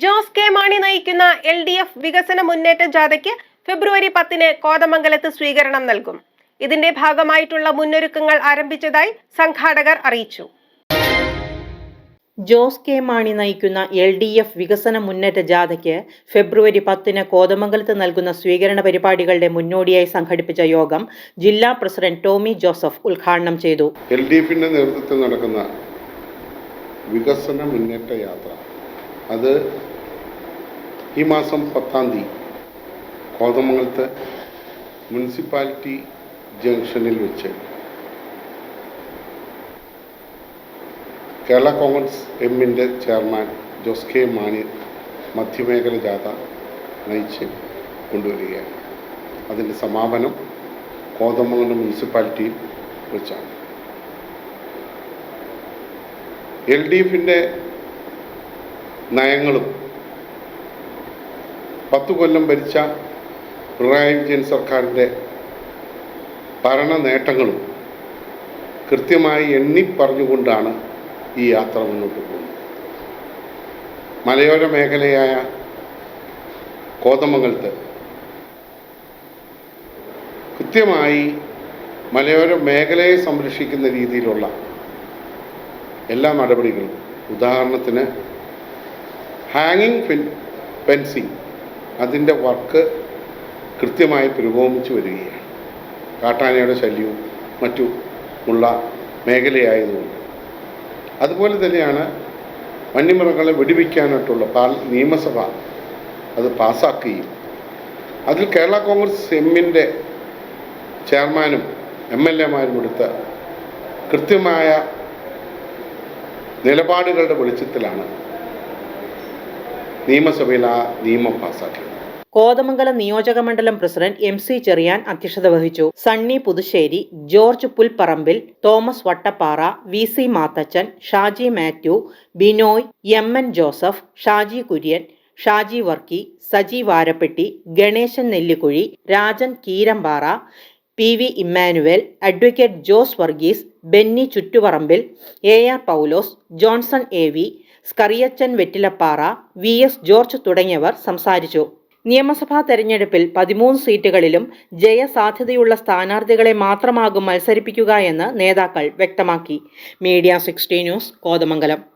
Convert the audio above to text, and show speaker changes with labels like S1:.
S1: Jose K Mani നയിക്കുന്ന L D F വികസന മുന്നേറ്റ ജാഥയ്ക്ക് ഫെബ്രുവരി പത്തിന് കോതമംഗലത്ത് സ്വീകരണം നൽകും. ഇതിന്റെ ഭാഗമായിട്ടുള്ള മുന്നൊരുക്കങ്ങൾ ആരംഭിച്ചതായി സംഘാടകർ അറിയിച്ചു.
S2: ജോസ് കെ മാണി നയിക്കുന്ന എൽ ഡി എഫ് വികസന മുന്നേറ്റ ജാഥയ്ക്ക് ഫെബ്രുവരി പത്തിന് കോതമംഗലത്ത് നൽകുന്ന സ്വീകരണ പരിപാടികളുടെ മുന്നോടിയായി സംഘടിപ്പിച്ച യോഗം ജില്ലാ പ്രസിഡന്റ് ടോമി ജോസഫ് ഉദ്ഘാടനം ചെയ്തു.
S3: എൽ ഡി എഫിന്റെ നേതൃത്വത്തിൽ നടക്കുന്ന വികസന മുന്നേറ്റ യാത്ര അത് ഈ മാസം പത്താം തീയതി കോതമംഗലത്ത് മുനിസിപ്പാലിറ്റി ജംഗ്ഷനിൽ വെച്ച് കേരള കോൺഗ്രസ് എമ്മിന്റെ ചെയർമാൻ ജോസ് കെ മാണി മധ്യമേഖല ജാഥ നയിച്ച് കൊണ്ടുവരികയാണ്. അതിന്റെ സമാപനം കോതമംഗലം മുനിസിപ്പാലിറ്റിയിൽ വെച്ചാണ്. എൽ ഡി എഫിന്റെ നയങ്ങളും. പത്തു കൊല്ലം ഭരിച്ച പിണറായി വിജയൻ സർക്കാരിന്റെ ഭരണ നേട്ടങ്ങളും കൃത്യമായി എണ്ണി പറഞ്ഞുകൊണ്ടാണ് ഈ യാത്ര മുന്നോട്ട് പോകുന്നത്. മലയോര മേഖലയായ കോതമംഗലത്ത് കൃത്യമായി മലയോര മേഖലയെ സംരക്ഷിക്കുന്ന രീതിയിലുള്ള എല്ലാ നടപടികളും. ഉദാഹരണത്തിന് ഹാങ്ങിങ് ഫെൻ ഫെൻസിങ് അതിന്റെ വർക്ക് കൃത്യമായി പുരോഗമിച്ചു വരികയാണ്. കാട്ടാനയുടെ ശല്യവും മറ്റുമുള്ള മേഖലയായതുകൊണ്ട്. അതുപോലെ തന്നെയാണ് വന്യമൃഗങ്ങളെ വെടിവെക്കാനായിട്ടുള്ള പാൽ നിയമസഭ അത് പാസ്സാക്കുകയും അതിൽ കേരള കോൺഗ്രസ് എമ്മിന്റെ ചെയർമാനും എം എൽ എമാരും എടുത്ത കൃത്യമായ നിലപാടുകളുടെ വെളിച്ചത്തിലാണ് നിയമസഭയിൽ ആ നിയമം പാസ്സാക്കി.
S2: കോതമംഗലം നിയോജക മണ്ഡലം പ്രസിഡന്റ് എം സി ചെറിയാൻ അധ്യക്ഷത വഹിച്ചു. Sunny Puthussery George Pulparambil Thomas Vattappara V C Mathachan Shaji Mathew Binoy M N Joseph Shaji Kurian Shaji Varkey Saji Varappetty Ganesan Nellikuzhi Rajan Keerampara P V Emmanuel advocate Jose Varghese Benny Chuttuparambil A R Paulose Johnson A V Scariachan Vettilappara V S George തുടങ്ങിയവർ സംസാരിച്ചു. നിയമസഭാ തെരഞ്ഞെടുപ്പിൽ പതിമൂന്ന് സീറ്റുകളിലും ജയസാധ്യതയുള്ള സ്ഥാനാർത്ഥികളെ മാത്രമാകും മത്സരിപ്പിക്കുക എന്ന് നേതാക്കൾ വ്യക്തമാക്കി. Media sixty news Kothamangalam.